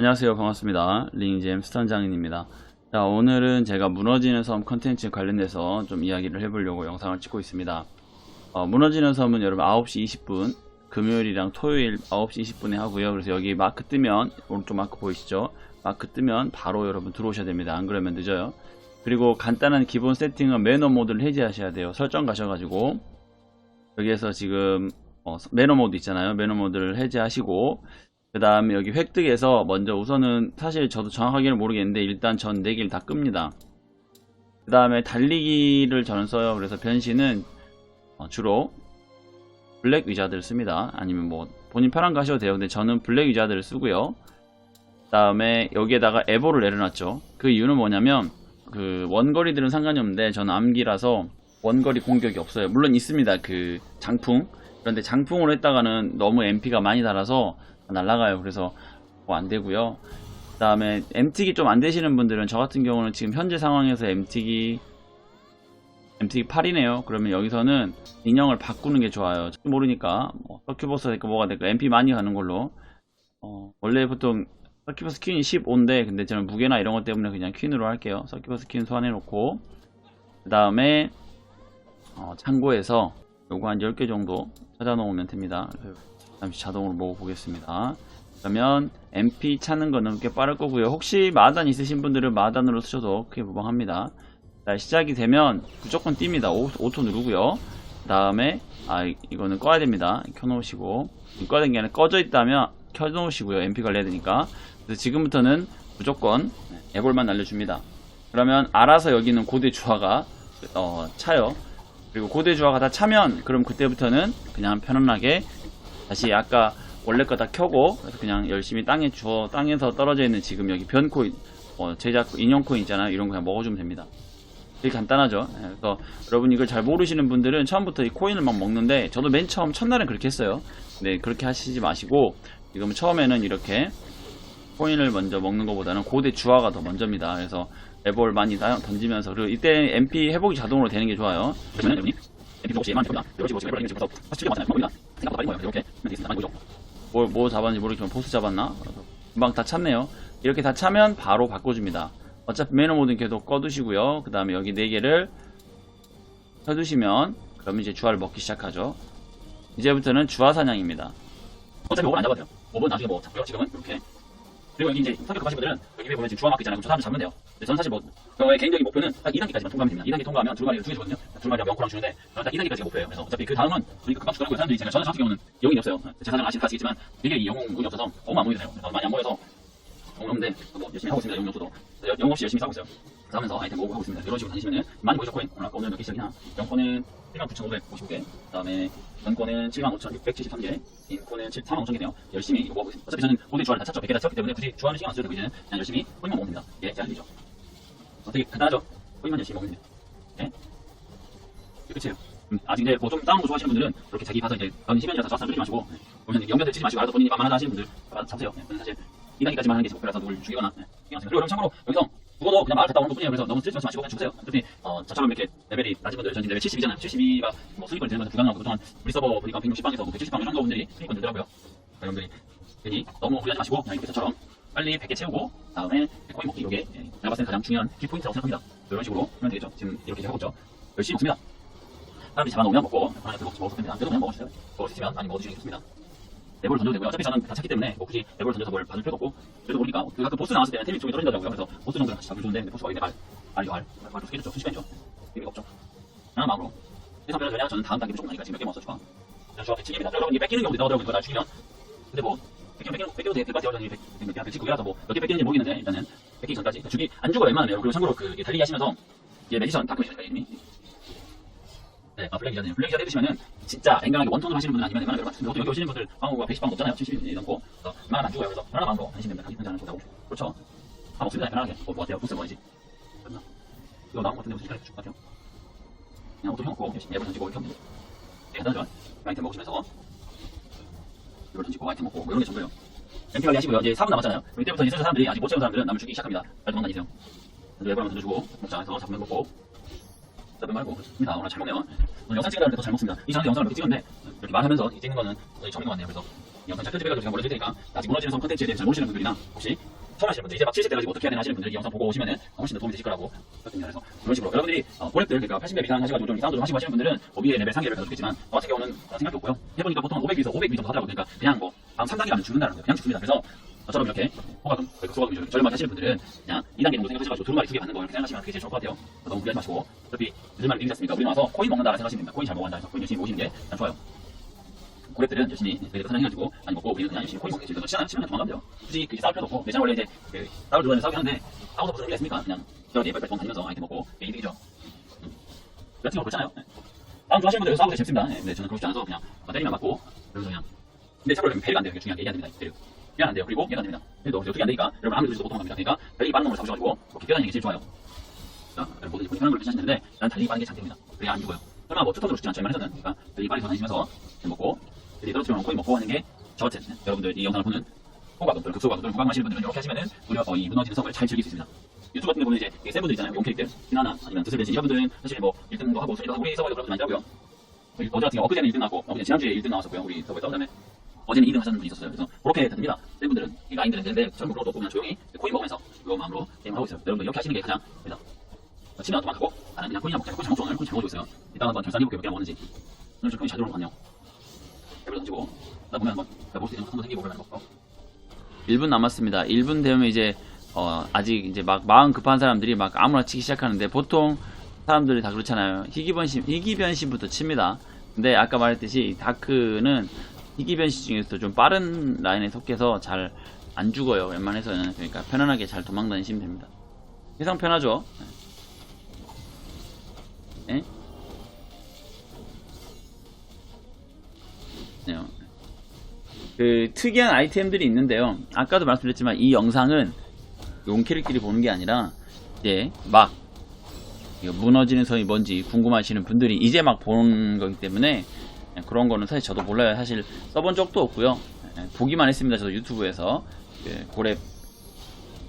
안녕하세요. 반갑습니다. 링잼 스탄장인입니다. 자, 오늘은 제가 무너지는 섬 컨텐츠 관련돼서 좀 이야기를 해보려고 영상을 찍고 있습니다. 어, 무너지는 섬은 여러분 9시 20분, 금요일이랑 토요일 9시 20분에 하고요. 그래서 여기 마크 뜨면, 오른쪽 마크 보이시죠? 마크 뜨면 바로 여러분 들어오셔야 됩니다. 안 그러면 늦어요. 그리고 간단한 기본 세팅은 매너 모드를 해제하셔야 돼요. 설정 가셔가지고, 여기에서 지금, 어, 매너 모드 있잖아요. 매너 모드를 해제하시고, 그 다음에 여기 획득에서 먼저 우선은 사실 저도 정확하게는 모르겠는데 일단 전 4개를 다 끕니다. 그 다음에 달리기를 저는 써요. 그래서 변신은 어, 주로 블랙 위자드를 씁니다. 아니면 뭐 본인 편한 거 하셔도 돼요. 근데 저는 블랙 위자드를 쓰고요. 그 다음에 여기에다가 에보를 내려놨죠. 그 이유는 뭐냐면 그 원거리들은 상관이 없는데 저는 암기라서 원거리 공격이 없어요. 물론 있습니다. 그 장풍. 그런데 장풍으로 했다가는 너무 MP가 많이 달아서 날라가요. 그래서 뭐 안 되고요. 그 다음에 MT기 좀 안 되시는 분들은 저 같은 경우는 지금 현재 상황에서 MT기 MT기 8이네요. 그러면 여기서는 인형을 바꾸는 게 좋아요. 모르니까 뭐 서큐버스가 될까 뭐가 될까 MP 많이 가는 걸로 어, 원래 보통 서큐버스 퀸이 15인데 근데 저는 무게나 이런 것 때문에 그냥 퀸으로 할게요. 서큐버스 퀸 소환해 놓고 그 다음에 어, 참고해서 요거 한 10개 정도 찾아 놓으면 됩니다. 잠시 자동으로 먹어보겠습니다. 그러면 MP 찾는 거는 꽤 빠를 거고요. 혹시 마단 있으신 분들은 마단으로 쓰셔도 크게 무방합니다. 자, 시작이 되면 무조건 띕니다. 오, 오토 누르고요. 그 다음에 아 이- 이거는 꺼야 됩니다. 켜놓으시고 꺼야 되는 게 아니라 꺼져 있다면 켜놓으시고요. MP 관리해야 되니까. 그래서 지금부터는 무조건 애볼만 날려줍니다. 그러면 알아서 여기는 고대 주화가 어, 차요. 그리고 고대 주화가 다 차면 그럼 그때부터는 그냥 편안하게 다시 아까 원래 거 다 켜고 그냥 열심히 땅에 주워 땅에서 떨어져 있는 지금 여기 변 코인 어, 제작 인형 코인 있잖아요. 이런 거 그냥 먹어주면 됩니다. 되게 간단하죠? 예, 그래서 여러분 이걸 잘 모르시는 분들은 처음부터 이 코인을 막 먹는데 저도 맨 처음 첫날엔 그렇게 했어요. 근데 그렇게 하시지 마시고 지금 처음에는 이렇게 코인을 먼저 먹는 것보다는 고대 주화가 더 먼저입니다. 그래서 레볼 많이 다- 던지면서 그리고 이때 MP 회복이 자동으로 되는 게 좋아요. 그러면 여러분이 MP 혹시 예만 됩니다. 여러 지금 레벨 지금 벌써 47개 맞잖아요 겁니다 생각보다 빨리 모여요 이렇게 되겠습니다 많이 보죠 뭐, 뭐 잡았는지 모르겠지만 보스 잡았나? 금방 다 찼네요. 이렇게 다 차면 바로 바꿔줍니다. 어차피 매너 모드는 계속 꺼두시고요. 그 다음에 여기 4개를 켜두시면 그러면 이제 주화를 먹기 시작하죠. 이제부터는 주화 사냥입니다. 어차피 5분 안 잡아도 돼요. 5분 나중에 뭐 잡고요. 지금은 이렇게. 그리고 여기 이제 성격 급하신 분들은 여기 위에 보면 지금 주화 마크 있잖아요. 저 사람 잡으면 돼요. 근데 저는 사실 뭐 저의 개인적인 목표는 딱 2단계까지만 통과하면 됩니다. 2단계 통과하면 두루마리를 두개 주거든요. 두루마리랑 명코랑 주는데 딱 2단계까지가 목표예요. 그래서 어차피 그 다음은 그러니까 금방 주더라고요. 사람들이 제가 저는 저 같은 경우는 영웅이 없어요. 제 사장 아시는 아시겠지만 이게 이 영웅이 없어서 너무 안 모이잖아요. 그래서 많이 안 모여서 없는데 뭐 열심히 하고 있습니다. 영웅 없어도 여- 영웅 없이 열심히 싸고 있어요. 싸면서 아이템 모으고 하고 있습니다. 이런 식으로 다니시면은 많이 코인. 오늘 몇개 시작이나 영코는 79,555개 그 다음에 전코는 75,673개 인코는 45,000개네요. 열심히 모으고 있습니다. 어차피 저는 모든 주화를 다 찼죠. 100개 다 찼기 때문에 굳이 주화는 신경 안 써도 되고 이제는 그냥 열심히 코인만 먹으면 됩니다. 예, 제 할일이죠. 어떻게 간단하죠? 코인만 열심히 먹으면 됩니다. 예? 끝이에요. 음, 아직 이제 뭐좀 다운 거 좋아하시는 분들은 이렇게 자기 봐서 이제 전 시면이라서 좋았어 누르지 마시고 예. 보면 연결들 치지 마시고 알아서 본인이 만만하다 하시는 분들 잡으세요. 예. 저는 사실 2단계까지만 하는 게 제 목표라서 누굴 죽이거나 예. 쓰요 그리고 여러분 참고로 여기서 죽어도 그냥 마을 갔다 오는 것 뿐이에요. 그래서 너무 스트레스 마시고 그냥 죽으세요. 어차피 어, 저처럼 이렇게 레벨이 낮은 분들 전 지금 레벨 72잖아요. 72가 뭐 수익을 들면서 불가능하고 그동안 우리 서버 보니까 160방에서 뭐 170방 이런 거 분들이 수익권 들더라고요. 여러분들이 괜히 너무 무리하지 마시고 그냥 이렇게 저처럼 빨리 100개 채우고 다음에 코인 먹기 이게 예, 제가 봤을 때 가장 중요한 키포인트라고 생각합니다. 이런 식으로 하면 되겠죠. 지금 이렇게 하고 있죠. 열심히 먹습니다. 사람들이 잡아놓으면 먹고 편하게 먹, 먹어도 됩니다. 그래도 그냥 먹어주세요. 먹을 수 있으면 많이 먹어주시는 게 좋습니다. 레버를 던져도 되고요. 어차피 저는 다 찼기 때문에 뭐 굳이 레버를 던져서 뭘 받을 필요도 없고 그래도 모르니까 그 가끔 보스 나왔을 때는 템이 쪽이 떨어진다고요. 그래서 보스 정도는 잡으면 좋은데 근데 보스가 있는데 알, 알이죠 알. 알도 깨졌죠. 순식간이죠. 의미가 없죠. 하나 마음으로. 그래서 변호냐 저는 다음 단계 무조건 가니까 지금 몇개 먹었어 좋아. 그냥 좋아 100칩입니다. 여러분 이 뺏기는 경우도 나오더라고요. 그거 나 죽이면. 근데 뭐 뺏기면 뺏기는 뺏겨도 되게 대바지 여전히 100, 119개라서 뭐몇 개 뺏기는지 모르겠는데 일단은 뺏기기 전까지 그러니까 죽이 안 죽어요 웬만하면 그리고 참고로 그 달리기 하시면서 이게 매지션 바꾸시니까 이름이 네, 아, 블랙 기자님. 블랙 기자 해드시면은 진짜 앵간하게 원톤으로 하시는 분은 아니면 웬만하면 여러분 여기 오시는 분들 방어가 110방 넘잖아요. 70이 넘고. 그래서 웬만하면 안 죽어요. 그래서 편안한 마음으로 하시면 됩니다. 가기 편지 하는 좋다고. 그렇죠. 다 먹습니다. 편하게. 뭐, 뭐 어때요? 보스 뭐지? 끝나. 이거 나온 것 같은데 무슨 시간이 줄것 같아요? 그냥 옷도 펴놓고 열심히 앱을 던지고 이렇게 하면. 네, 간단하죠? 아이템 먹으시면서 이걸 던지고 아이템 먹고 뭐 이런 게 전부예요. MP 관리 하시고요. 이제 4분 남았잖아요. 그럼 이때부터 이제 사람들이 아직 못 채운 사람들은 남을 죽이기 시작합니다. 빨리 도망다니세요. 앱을 한번 던져주고 먹자 해서 잡으면 먹고 잡으면 말고 좋습니다. 오늘 잘 먹네요. 오늘 영상 찍으려는데 더잘 먹습니다. 이 전에 영상을 이렇게 찍었는데 이렇게 말하면서 찍는 거는 것 같네요. 그래서 이 영상 잘 편집해가지고 제가 올려드릴 테니까 아직 무너지는 섬 컨텐츠에 대해서 잘 모르시는 분들이나 혹시 처음 하시는 분들 이제 막 70대 가지고 어떻게 해야 되나 하시는 분들 이 영상 보고 오시면은 훨씬 더 도움이 되실 거라고 생각합니다. 그래서 그런 식으로 여러분들이 어, 고렙들 그러니까 80렙 이상 하셔가지고 좀 이상도 좀 하시고 하시는 분들은 거기에 레벨 상계를 가도 좋겠지만 저 같은 경우는 생각이 없고요. 해보니까 보통 500에서 500 정도 하더라고요. 그러니까 그냥 뭐 다음 3단계 가면 죽는다는 거예요. 그냥 죽습니다. 그래서 저처럼 이렇게 호가금, 극소가금 저렴하게 하시는 분들은 그냥 2단계 정도 생각하셔가지고 두루마리 두개 받는 거 이렇게 생각하시면 그게 제일 좋을 것 같아요. 너무 무리하지 마시고 어차피 늦을만 이기지 않습니까? 우리 나와서 코인 먹는다라 생각하시면 됩니다. 코인 잘 먹는다 해서 코인 열심히 모시는 게 가장 좋아요. 고렙들은 열심히 레벨 사냥해가지고 많이 먹고 우리는 그냥 열심히 코인 먹게 지금 시간 치면 도망가면 돼요. 굳이 그렇게 싸울 필요도 없고 내 원래 이제 그 싸울 들어가는 싸우긴 하는데 싸워서 무슨 의미가 있습니까? 그냥 저기 빨리 다니면서 아이템 먹고 그게 이득이죠. 거 그렇잖아요. 네. 다음 주 하시는 분들 싸우고 재밌습니다. 네, 근데 저는 그렇지 않아서 그냥 때리면 맞고 그래서 그냥 근데 참고로 배가 안 돼요. 중요한 게안 됩니다. 배가 배가 안 돼요. 그리고 얘가 안 됩니다. 그래도 어떻게 안 되니까 여러분 아무리 주셔도 보통 합니다. 그러니까 달리기 빠른 놈을 잡으셔가지고 그렇게 뛰어다니는 게 제일 좋아요. 자, 여러분 모두 편한 걸 괜찮으시는 되는데 난 달리기 빠른 게 장점입니다. 그래야 안 죽어요. 설마 뭐 투터로 죽지 않죠. 얼마 전에는 그러니까 달리기 빠르게 다니시면서 좀 먹고 달리기 떨어뜨려 놓고 먹고 하는 게 저 같은 네, 여러분들 이 영상을 보는 호가분들 극소가분들 무감하시는 분들은 이렇게 하시면은 무려 어, 이 무너지는 섬을 잘 즐길 수 있습니다. 유튜브 같은 데 보면 이제 이센 분들 있잖아요. 용캐릭들, 히나나 아니면 드슬벤시 이런 분들은 사실 뭐 1등도 하고 순위도 하고 우리 서버에도 그런 분들 많이 하고요. 어제 같은 경우 엊그제는 1등 나왔고 어, 그냥 지난주에 1등 나왔었고요. 우리 서버에 싸운 다음에 어제는 2등 하셨는 분이 있었어요. 그래서 그렇게 됩니다. 센 분들은 이 라인들은 되는데 저는 그것도 없고 그냥 조용히 코인 먹으면서 그 마음으로 게임을 하고 있어요. 여러분들 이렇게 하시는 게 가장 됩니다. 치면 도망가고 나는 그냥 코인이나 먹자. 코인 잘못 오늘 코인 잘못 있어요. 이따 한번 결산 해볼게요. 몇개 먹는지. 오늘 좀 코인 잘 들어오는 것 같네요. 해볼 던지고 나 보면 한번 볼수 있는 한번 생기고 그러는 거. 1분 남았습니다. 1분 되면 이제 어, 아직 이제 막 마음 급한 사람들이 막 아무나 치기 시작하는데 보통 사람들이 다 그렇잖아요. 희귀변신 희귀변신부터 칩니다. 근데 아까 말했듯이 이 다크는 희귀변신 중에서도 좀 빠른 라인에 속해서 잘 안 죽어요. 웬만해서는 그러니까 편안하게 잘 도망다니시면 됩니다. 세상 편하죠. 예? 네. 그 특이한 아이템들이 있는데요. 아까도 말씀드렸지만 이 영상은 용캐릭끼리 보는 게 아니라 이제 막 무너지는 섬이 뭔지 궁금하시는 분들이 이제 막 보는 거기 때문에 그런 거는 사실 저도 몰라요. 사실 써본 적도 없고요. 예, 보기만 했습니다. 저도 유튜브에서 그 고렙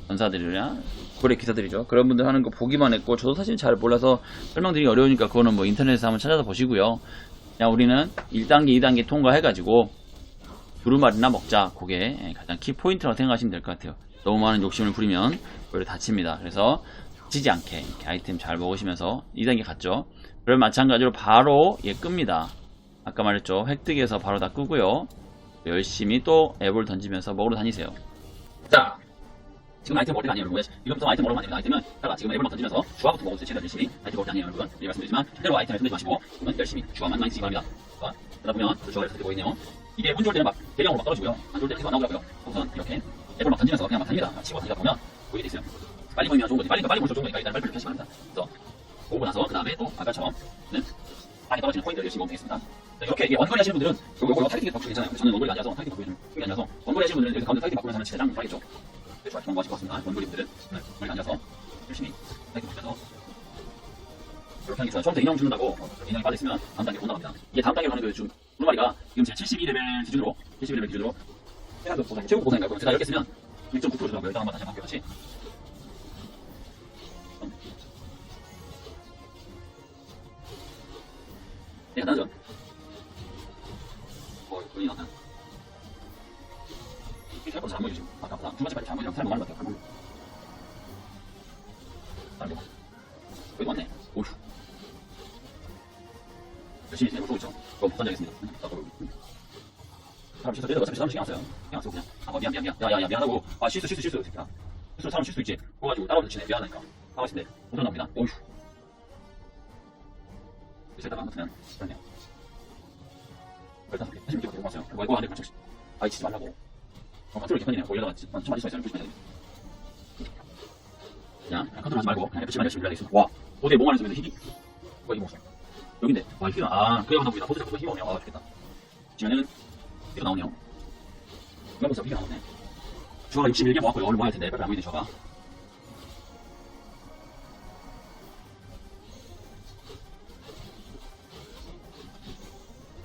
전사들이나 고렙 기사들이죠. 그런 분들 하는 거 보기만 했고 저도 사실 잘 몰라서 설명드리기 어려우니까 그거는 뭐 인터넷에서 한번 찾아서 보시고요. 그냥 우리는 1단계, 2단계 통과해가지고 두루마리나 먹자. 그게 가장 키 포인트라고 생각하시면 될 것 같아요. 너무 많은 욕심을 부리면 오히려 다칩니다. 그래서 지지 않게 아이템 잘 먹으시면서 2단계 갔죠. 그럼 마찬가지로 바로 얘 끕니다. 아까 말했죠. 획득해서 바로 다 끄고요. 열심히 또 앱을 던지면서 먹으러 다니세요. 자, 지금 아이템 먹을 때가 아니에요, 여러분. 이것부터 아이템 먹으러 가면 아이템은 따라 지금 앱을 막 던지면서 주화부터 먹어주세요. 최대한 열심히. 아이템 먹을 때 아니에요, 여러분. 예, 말씀드리지만 절대로 아이템을 흔들지 마시고 그러면 열심히 주화만 많이 쓰기 바랍니다. 자, 그러다 보면 그 주화가 이렇게 있네요. 이게 운 좋을 때는 막 대량으로 막 떨어지고요. 안 좋을 때는 계속 안 나오더라고요. 우선 이렇게 앱을 막 던지면서 그냥 막. 막 치고 달리다 보면 보이게 돼 있어요. 빨리 보이면 좋은 거지. 빨리 빨리 볼수록 좋은 거니까 일단 빨리 빨리 하시기 바랍니다. 그래서 보고 나서 그 다음에 또 아까처럼 는 땅에 떨어지는 포인트를 열심히 먹으면 되겠습니다. 자, 이렇게 이게 원거리 하시는 분들은 요거 요거 타겟팅 바꾸기 괜찮아요. 저는 원거리 아니라서 타겟팅 좀 힘이 아니라서 원거리 하시는 분들은 여기 가운데 타겟팅 바꾸면서 하면 진짜 짱 빠르겠죠. 네, 좋아요. 좋은 거 하실 것 같습니다. 원거리 분들은 네, 원거리 앉아서 열심히 타겟팅 바꾸면서 이렇게 게 좋아요. 처음부터 인형 주는다고 어, 인형이 빠져있으면 다음 단계 못 나갑니다. 이게 다음 단계로 하는 그좀 두루마리가 지금 제 72레벨 기준으로 72레벨 기준으로 최고 보상인가요? 제가 이렇게 쓰면 이게 생각보다 잘안 보이죠? 아까 보다. 두 가지 빨리 잘안 보이죠? 사람 많은 것 같아요. 사람 많아. 여기 많네. 오휴. 열심히 쏘고 있죠? 그럼 던져야겠습니다. 나도. 사람 실수, 어차피 사람 신경 안 써요. 신경 안 쓰고 그냥. 아, 뭐 미안, 미안, 미안. 야, 야, 야, 미안하고. 아, 실수, 실수, 실수. 새끼야. 실수, 사람 실수 있지. 그거 가지고 따라오는 치네. 미안하니까. 하고 있는데, 오전 나옵니다. 오휴. 이제다가 같으면 그러네요. 일단 이렇게 들고 왔어요. 뭐 이거 안에 같이 아이 치지 말라고. 어, 컨트롤 개판이네요. 거기다가 좀 많이 써 있어요. 보시면 그냥 컨트롤 하지 말고 그냥 F치만 열심히 눌러야겠습니다. 와, 어제 몽환을 쓰면서 희귀. 뭐 이거 먹었어. 여긴데. 와, 희귀가 아, 그래 보다 보이다. 보드 잡고 힘이 오네요. 아, 좋겠다. 지면은 이거 나오네요. 이거 보세요. 희귀가 나오네. 주화가 61개 모았고요. 오늘 모아야 텐데 빨리 안 보이네 주화가.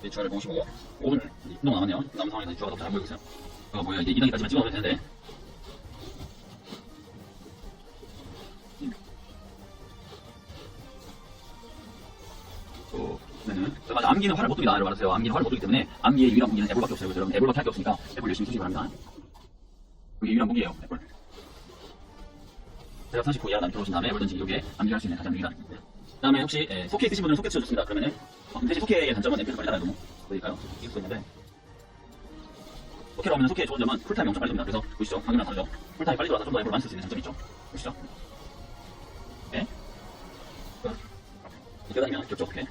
이 주화를 보시고 5분 운동 남았네요. 남은 상황에서 주화가 더잘 보이고 있어요. 이거 뭐야 이제 2단계까지만 찍어놓으면 되는데 또 그러면은 안 암기는 활을 못 둡니다. 여러분 알아주세요. 암기는 활을 못 두기 때문에 암기의 유일한 무기는 애플밖에 없어요. 그래서 여러분 애플밖에 할 게 없으니까 애플 열심히 쓰시기 바랍니다. 그게 유일한 무기예요. 애플. 제가 39 이하 남 들어오신 다음에 얼든지 여기에 암기할 수 있는 가장 유일한. 그 다음에 혹시 예, 소케 쓰신 분은 소케 쓰셔도 좋습니다. 그러면은 어, 근데 소케의 단점은 앰플이 빨리 나가요. 그러니까요. 이거 있는데 소케로 하면 소케의 좋은 점은 쿨타임이 엄청 빨리 됩니다. 그래서 보시죠. 방금이랑 다르죠. 쿨타임이 빨리 들어와서 좀 더 앱을 많이 쓸 수 있는 장점이 있죠. 보시죠. 예? 이렇게 다니면 귀엽죠. 오케이.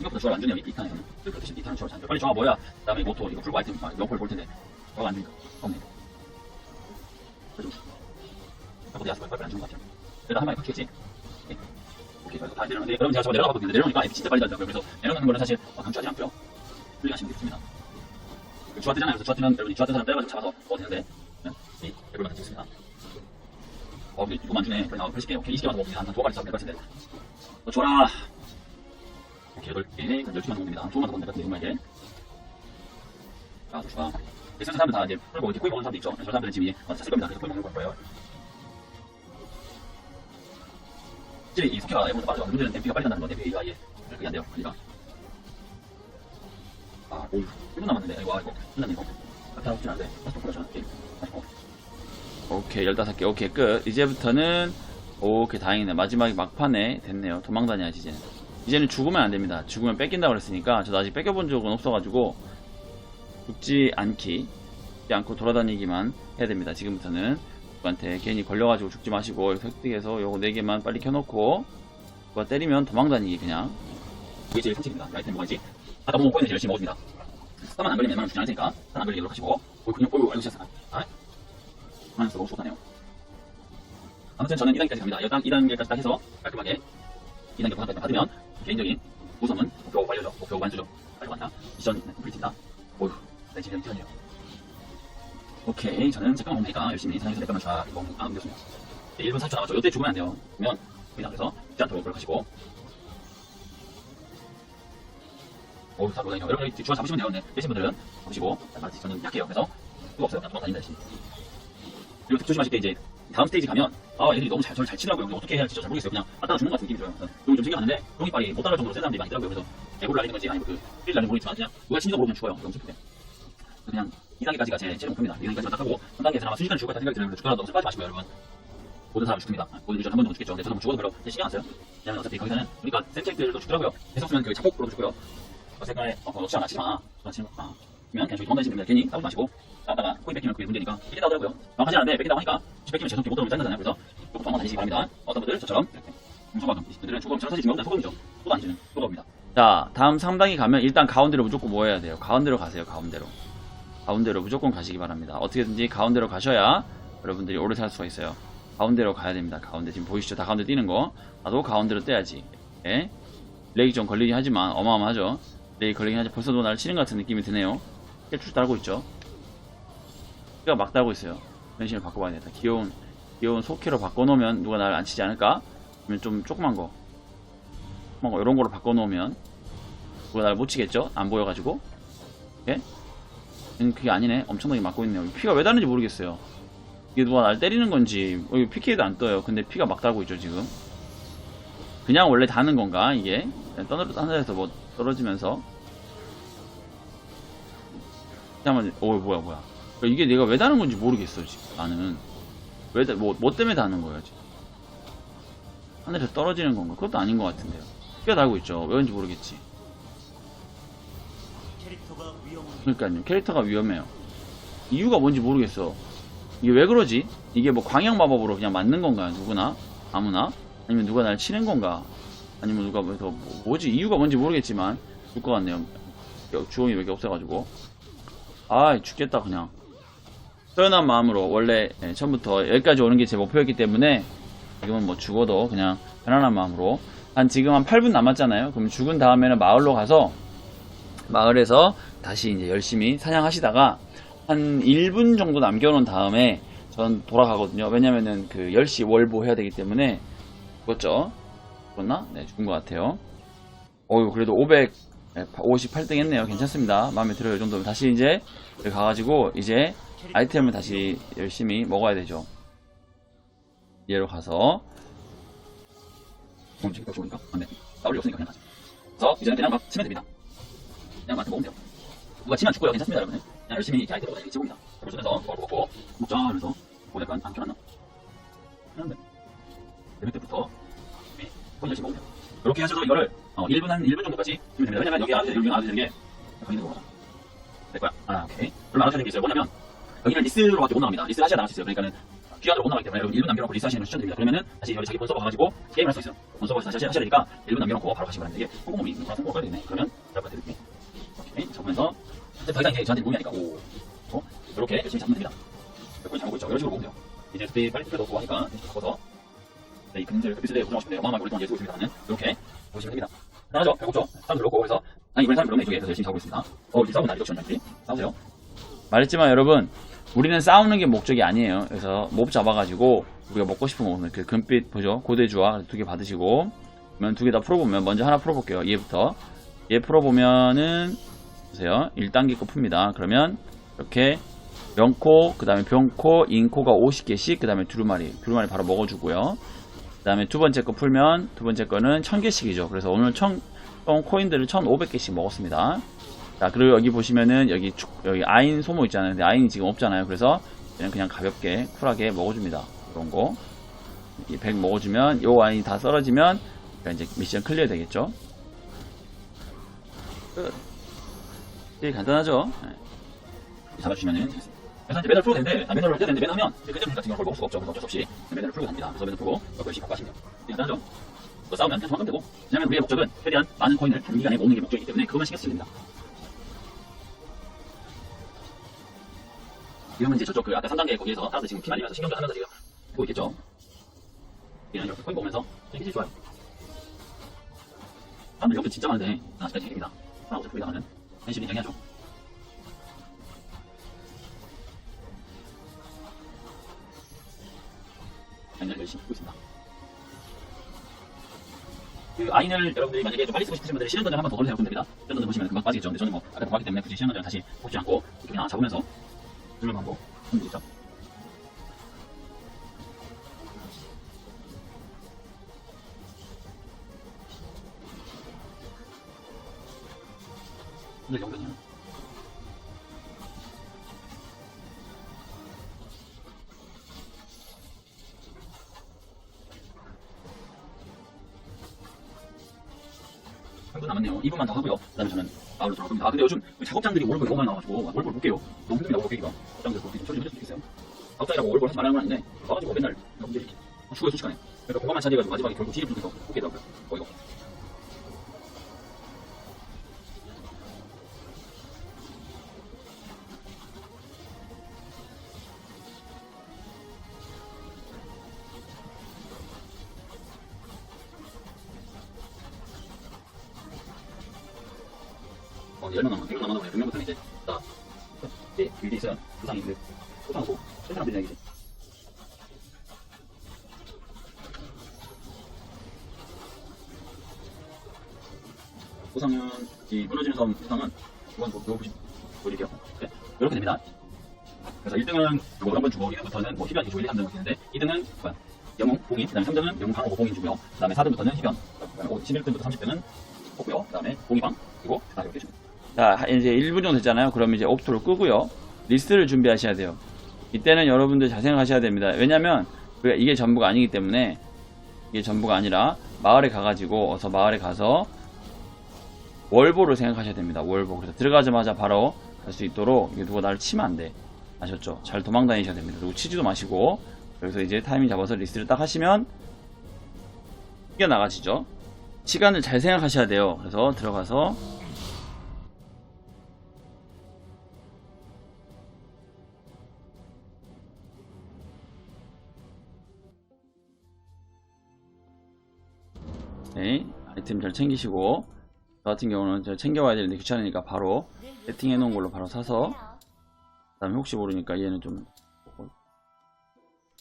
이것보다 조합 안 주네요. 이 2탄에서는. 그렇게 대신 2탄은 조합 잘 돼. 빨리 조합 뭐야? 그 다음에 모토, 이거 풀고 아이템, 아, 명폴 볼 텐데. 조합 안 주니까. 없네. 그래도. 아까 야스 빨리 안 주는 것 같아요. 일단 한 마리 바뀌겠지. 오케이. 오케이. 그래서 다 내려오는데, 여러분 제가 저거 내려가 봤거든요. 내려오니까 진짜 빨리 달더라고요. 그래서 내려가는 거는 사실 어, 강조하지 않고요. 훌륭하시면 되겠습니다. 그 주화 뜨잖아요. 그래서 주화 뜨면 여러분이 주화 뜬 사람 때려가지고 잡아서 먹어도 되는데, 네? 이 같이 있습니다. 어, 이거 이거만 주네. 그래, 나 80개, 오케이. 20개 와서 먹습니다. 한두 마리 잡으면 될것 같은데. 어, 줘라! 오케이, 8개, 12시간 먹습니다. 조금만 더 먹는 것 같은데, 정말 자, 좋아. 예전 사람들 다 이제 풀고 이제 꼬이 먹는 사람도 있죠. 저 사람들은 집이 어, 샀을 겁니다. 그래서 꼬이 먹는 걸 거예요. 확실히 이 속회가 에보다 빠르죠. 문제는 댐피가 빨리 간다는 거, 댐피가 아예 그게 안 돼요. 그러니까. 아, 오, 1분 남았는데, 아, 이거, 끝났네, 이거. 앞에 또 풀어줘. 오케이. 다시 또. 오케이, 15개, 오케이, 끝. 이제부터는, 오케이, 다행이네. 마지막에 막판에 됐네요. 도망 다녀야지, 이제는. 이제는 죽으면 안 됩니다. 죽으면 뺏긴다고 그랬으니까, 저도 아직 뺏겨본 적은 없어가지고, 죽지 않기, 죽지 않고 돌아다니기만 해야 됩니다. 지금부터는. 누구한테 괜히 걸려가지고 죽지 마시고, 획득해서 요거 4개만 빨리 켜놓고, 누가 때리면 도망 다니기, 그냥. 이게 제일 상식입니다. 아이템 뭐가 있지? 아까 뭐 코인을 열심히 먹었습니다. 스타만 안 걸리면 웬만하면 죽지 않으니까, 스타만 안 걸리도록 하시고, 오, 그냥, 오, 알고 계셨어요. 아, 하나 쓰고 좋다네요. 아무튼 저는 2단계까지 갑니다. 일단 2단계까지 딱 해서 깔끔하게 2단계 보상까지 받으면 개인적인 우선은 목표 완료죠. 목표 완주죠. 알고 왔나? 미션 컴플리트입니다. 오휴, 내 진짜 뛰어네요. 오케이, 저는 잠깐만 옵니까 열심히 사냥해서 내 거만 쫙 이거 안 옮겼습니다. 네, 1분 40초 남았죠. 이때 죽으면 안 돼요. 그러면 그냥 그래서 죽지 않도록 노력하시고 오우, 다 돌아다니죠. 여러분 여기 주화 잡으시면. 네, 계신 분들은 보시고 마치 저는 약해요. 그래서 그거 없어요. 그냥 도망다닌다 대신. 그리고 특 조심하실 때 이제 다음 스테이지 가면 아 애들이 너무 잘 저를 잘 치더라고요. 근데 어떻게 해야 할지 진짜 잘 모르겠어요. 그냥 아따가 죽는 것 같은 느낌이 들어요. 그래서 용이 좀 챙겨갔는데 용이빨이 못 따라갈 정도로 센 사람들이 많이 있더라고요. 그래서 애고를 날리는 건지 아니면 그 필을 날리는 모르겠지만 그냥 누가 심리적으로 보면 죽어요. 너무 슬프게. 그냥 2단계까지가 제, 제 목표입니다. 2단계까지만 딱 하고 3단계에서 아마 순식간에 죽을 것 같은 생각이 들어요. 그래서 죽더라도 너무. 모든 사람이 죽습니다. 모든 유저 한 번도 못 죽겠죠. 근데 저도 뭐 죽어도 별로 신경 안 써요. 왜냐면 어차피 거기서는 그러니까 센 캐릭들도 죽더라고요. 쓰면 그 잡곡으로도 죽고요. 어색간에 어, 너 치지 마, 치지 마. 그러면 그냥 저기 도망다니시는 분들 괜히 싸우지 마시고 싸우다가 코인 뺏기면 그게 문제니까 뺏긴다고 하더라고요. 명확하지 않은데 뺏긴다고 하니까 뺏기면 재수없게 못 들어오면 짜증나잖아요. 그래서 조금 도망 다니시기 바랍니다. 어떤 분들 저처럼 이렇게 무서워하던 분들은 저는 사실 지금 소금이죠. 소금 안 주는 소금입니다. 자, 다음 3단계 가면 일단 가운데로 무조건 모여야 돼요. 가운데로 가세요. 가운데로. 가운데로 무조건 가시기 바랍니다. 어떻게든지 가운데로 가셔야 여러분들이 오래 살 수가 있어요. 가운데로 가야 됩니다. 가운데 지금 보이시죠? 다 가운데 뛰는 거. 나도 가운데로 떼야지. 예? 렉이 좀 걸리긴 하지만 어마어마하죠. 렉이 걸리긴 하지. 벌써 누가 나를 치는 것 같은 느낌이 드네요. 깨쭉 달고 있죠. 키가 막 달고 있어요. 변신을 바꿔봐야 겠다 귀여운 귀여운 소키로 바꿔놓으면 누가 나를 안 치지 않을까? 아니면 좀 조그만 거, 조그만 거 이런 거로 바꿔놓으면 누가 나를 못 치겠죠? 안 보여가지고. 예? 음, 그게 아니네. 엄청나게 맞고 있네요. 피가 왜 다른지 모르겠어요. 이게 누가 날 때리는 건지, 여기 PK도 안 떠요. 근데 피가 막 달고 있죠, 지금. 그냥 원래 다는 건가, 이게? 떠들, 하늘에서 뭐 떨어지면서. 잠깐만, 어, 뭐야, 뭐야. 그러니까 이게 내가 왜 다는 건지 모르겠어, 지금. 나는. 왜, 다- 뭐, 뭐 때문에 다는 거예요, 지금. 하늘에서 떨어지는 건가? 그것도 아닌 것 같은데요. 달고 있죠. 왜 그런지 모르겠지. 그러니까요. 캐릭터가 위험해요. 이유가 뭔지 모르겠어. 이게 왜 그러지? 이게 뭐 광역 마법으로 그냥 맞는 건가요? 누구나? 아무나? 아니면 누가 날 치는 건가? 아니면 누가 뭐서 뭐, 뭐지? 이유가 뭔지 모르겠지만 죽을 것 같네요. 주홍이 몇개 없어가지고. 아 죽겠다 그냥. 편안한 마음으로 원래 예, 처음부터 여기까지 오는 게 제 목표였기 때문에 지금은 뭐 죽어도 그냥 편안한 마음으로 한 지금 한 8분 남았잖아요. 그럼 죽은 다음에는 마을로 가서 마을에서 다시 이제 열심히 사냥하시다가 한 1분 정도 남겨놓은 다음에 전 돌아가거든요. 왜냐면은 그 10시 월보 해야 되기 때문에 죽었죠? 죽었나? 네, 죽은 것 같아요. 어유 그래도 558등 했네요. 괜찮습니다. 마음에 들어요. 이 정도면 다시 이제 가가지고 이제 아이템을 다시 열심히 먹어야 되죠. 얘로 가서 어, 지금 좋으니까 안 돼. 나올 리 없으니까 그냥 가자. 그래서 이제는 그냥 막 치면 됩니다. 그냥 맛을 먹으면 돼요. 누가 치면 죽고요. 괜찮습니다, 여러분. 그냥 열심히 이렇게 아이템 얻어내기 최고입니다. 그러면서 먹고 먹고 먹자 하면서 뭐 약간 안 켜놨나? 켜놨네. 레벨 때부터 돼요. 그렇게 하셔서 이거를 어, 1분 한 1분 정도까지 주면 됩니다. 왜냐면 여기 안에 여기 안에 되는 게 있는 거거든. 될 거야. 아, 오케이. 그럼 알아셔야 되는 게 있어요. 뭐냐면 여기는 리스로밖에 못 나옵니다. 리스 하셔야 나갈 수 있어요. 그러니까는 귀환으로 못 나가기 때문에 여러분 1분 남겨놓고 리스 하시는 걸 추천드립니다. 그러면은 다시 여기 자기 본 서버 가가지고 게임을 할 수 있어요. 본 서버에서 다시 하셔야 되니까 1분 남겨놓고 바로 가시면 되는데 이게 성공음이 있는 거랑 성공을 해야 되네. 그러면 잡아야 되겠네. 오케이. 잡으면서 이제 더 이상 이제 저한테 아니까 오. 어? 이렇게 열심히 잡으면 됩니다. 몇 번이 잡고 있죠. 이런 식으로 보면 돼요. 이제 스피 빨리 풀려 넣고 하니까 이렇게 바꿔서 네, 이 급비스에 고정하시면 돼요. 어마어마하게 오랫동안 예술을 준비하는 이렇게 보시면 됩니다. 편하죠? 배고프죠? 사람들 놓고 그래서 아니 이번에 사람들 이쪽에 서 열심히 자고 있습니다. 어, 우리 싸우면 나 이렇게 전략들이 싸우세요. 말했지만 여러분 우리는 싸우는 게 목적이 아니에요. 그래서 몹 잡아가지고 우리가 먹고 싶은 거 오늘 그 금빛 보죠? 고대주와 두 개 받으시고 그러면 두 개 다 풀어보면 먼저 하나 풀어볼게요. 얘부터 얘 풀어보면은 보세요. 1단계 거 풉니다. 그러면 이렇게 명코, 그 다음에 병코, 인코가 50개씩, 그 다음에 두루마리, 두루마리 바로 먹어주고요. 그 다음에 두 번째 거 풀면 두 번째 거는 1000개씩이죠. 그래서 오늘 총, 총 코인들을 1500개씩 먹었습니다. 자, 그리고 여기 보시면은 여기 축, 여기 아인 소모 있잖아요. 근데 아인이 지금 없잖아요. 그래서 얘는 그냥 가볍게 쿨하게 먹어줍니다. 이런 거. 이 100 먹어주면 요 아인이 다 그러니까 이제 미션 클리어 되겠죠. 끝. 되게 간단하죠. 네. 잡아주시면은 되겠습니다. 그래서 이제 매달 풀어도 되는데, 아, 매달을 해야 되는데, 매달 하면 근데 같은 경우는 먹을 수가 없죠. 그래서 어쩔 수 없이 매달을 풀고 갑니다. 그래서 매달 풀고 이거 열심히 갖고. 이게 간단하죠? 또 싸우면 그냥 도망가면 되고, 왜냐면 우리의 목적은 최대한 많은 코인을 단기간에 모으는 게 목적이기 때문에 그것만 신경 쓰면 됩니다. 이러면 이제 저쪽 그 아까 3단계 거기에서 사람들 지금 피 말리면서 신경전 하면서 지금 보고 있겠죠? 얘는 이렇게 코인 먹으면서 되게 좋아요. 사람들 여기 진짜 많은데 나 진짜 개입니다. 사람 어차피 나가는 현실이 인정해 굉장히 열심히 하고 있습니다. 그 아인을 여러분들이 만약에 좀 빨리 쓰고 싶으신 분들은 시련전을 한번 더. 그럼 됩니다. 시련전을 보시면 금방 빠지겠죠. 근데 저는 뭐 아까 더 봤기 때문에 굳이 시련전을 다시 뽑지 않고 그냥 잡으면서 눌러만 하고 하면 되겠죠. 2분 남았네요. 2분만 더 하고요. 그 다음에 저는 마을로 돌아갈 겁니다. 아, 근데 요즘 작업장들이 월급 너무 많이 나와가지고 월급을 못 깨요. 너무 힘듭니다, 월급 깨기가. 작업장에서 어떻게 처리 해줄 수 있겠어요? 작업장이라고 뭐 월급 하지 말라는 건 아닌데 와가지고 맨날 문제 이렇게 죽어요, 솔직하게. 그러니까 공간만 차지해가지고 마지막에 결국 뒤집중해서 뽑게 남았, 100명 남았나 보네. 100명부터는 이제, 나, 이제, 길게 있어야 부상이 그, 부상하고, 그 사람들이 이제. 부상은, 이 무너지는 섬 부상은, 이거 보시, 보여드릴게요. 네, 이렇게 됩니다. 그래서 1등은 이거 한번 주고, 2등부터는 뭐, 희변이 주고 1, 3등은 되는데, 2등은, 뭐야, 영웅, 봉인, 그 다음에 3등은 영웅, 방어, 봉인 주고요. 그 다음에 4등부터는 희변, 11등부터 30등은 없고요. 그 다음에 봉이방, 그리고 다 이렇게 줍니다. 자, 이제 1분 정도 됐잖아요. 그럼 이제 옵토를 끄고요. 리스트를 준비하셔야 돼요. 이때는 여러분들 잘 생각하셔야 됩니다. 왜냐면 이게 전부가 아니기 때문에 이게 전부가 아니라 마을에 가가지고 어서 마을에 가서 월보를 생각하셔야 됩니다. 월보. 그래서 들어가자마자 바로 갈 수 있도록 이게 누가 나를 치면 안 돼. 아셨죠? 잘 도망 다니셔야 됩니다. 그리고 치지도 마시고 여기서 이제 타이밍 잡아서 리스트를 딱 하시면 이겨 나가시죠. 시간을 잘 생각하셔야 돼요. 그래서 들어가서 아이템 잘 챙기시고 저 같은 경우는 저 챙겨와야 되는데 귀찮으니까 바로 세팅해 놓은 걸로 바로 사서 그 다음에 혹시 모르니까 얘는 좀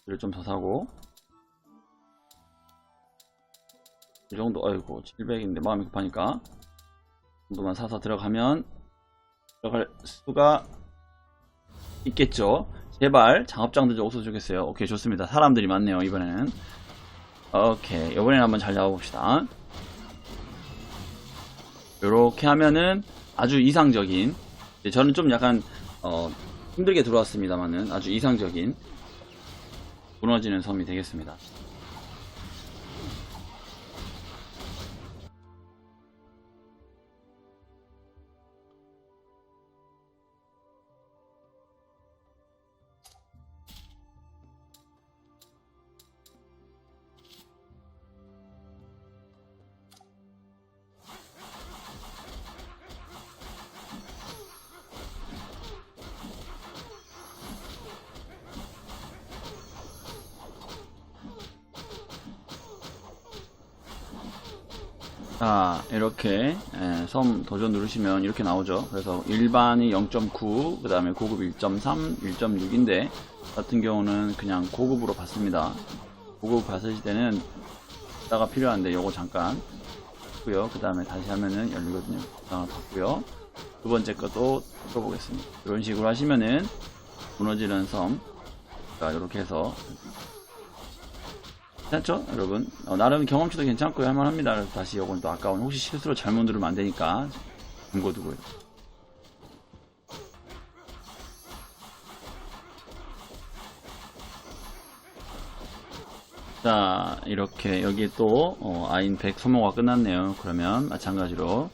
이를 좀 더 사고. 이 정도 아이고 700인데 마음이 급하니까. 이 정도만 사서 들어가면 들어갈 수가 있겠죠. 제발 장업장들 좀 없어지겠어요. 오케이 좋습니다. 사람들이 많네요 이번에는. 오케이 이번엔 한번 잘 잡아봅시다 요렇게 하면은 아주 이상적인 저는 좀 약간 어, 힘들게 들어왔습니다만은 아주 이상적인 무너지는 섬이 되겠습니다. 자 이렇게 예, 섬 도전 누르시면 이렇게 나오죠. 그래서 일반이 0.9그 다음에 고급 1.3 1.6인데 같은 경우는 그냥 고급으로 받습니다. 고급 받으실 때는 다가 필요한데 요거 잠깐 고요. 그 다음에 다시 하면은 열리거든요. 하나 받고요. 두 번째 것도 풀어보겠습니다. 이런 식으로 하시면은 무너지는 섬 자, 이렇게 해서 괜찮죠? 여러분? 어, 나름 경험치도 괜찮고 할만합니다. 다시 요건 또 아까운 혹시 실수로 잘못 누르면 안 되니까 금고 두고요 자 이렇게 여기에 또 어, 아인 100 소모가 끝났네요. 그러면 마찬가지로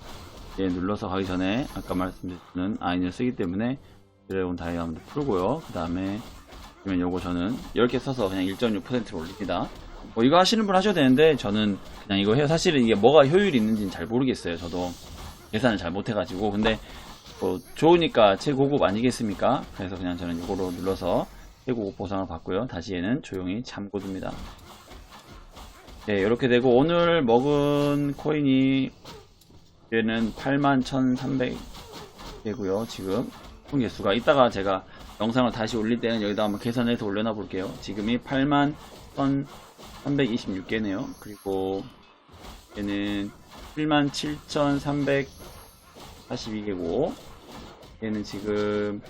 얘 눌러서 가기 전에 아까 말씀드렸던 아인을 쓰기 때문에 드래곤 다이아몬드 풀고요. 그 다음에 그러면 요거 저는 10개 써서 그냥 1.6%로 올립니다 뭐 이거 하시는 분 하셔도 되는데 저는 그냥 이거 해요. 사실은 이게 뭐가 효율이 있는지는 잘 모르겠어요. 저도 계산을 잘 못해가지고 근데 뭐 좋으니까 최고급 아니겠습니까? 그래서 그냥 저는 이거로 눌러서 최고급 보상을 받고요. 다시 얘는 조용히 잠궈둡니다. 네, 이렇게 되고 오늘 먹은 코인이 얘는 81,300개고요. 지금 총 개수가 이따가 제가 영상을 다시 올릴 때는 여기다 한번 계산해서 올려놔 볼게요. 지금이 81,326개네요. 그리고 얘는 77,342개고 얘는 지금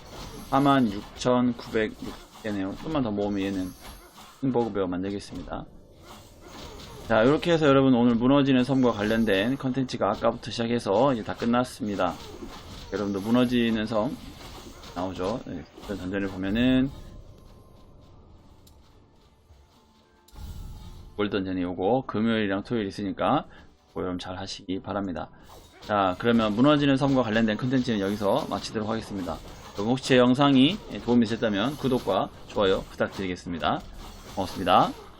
46,906개네요. 좀만 더 모으면 얘는 배어 만들겠습니다. 자 이렇게 해서 여러분 오늘 무너지는 섬과 관련된 컨텐츠가 아까부터 시작해서 이제 다 끝났습니다. 여러분도 무너지는 섬 나오죠. 네, 그 던전을 보면은 골던전이 오고 금요일이랑 토요일 있으니까 여러분 잘 하시기 바랍니다. 자 그러면 무너지는 섬과 관련된 컨텐츠는 여기서 마치도록 하겠습니다. 혹시 제 영상이 도움이 되셨다면 구독과 좋아요 부탁드리겠습니다. 고맙습니다.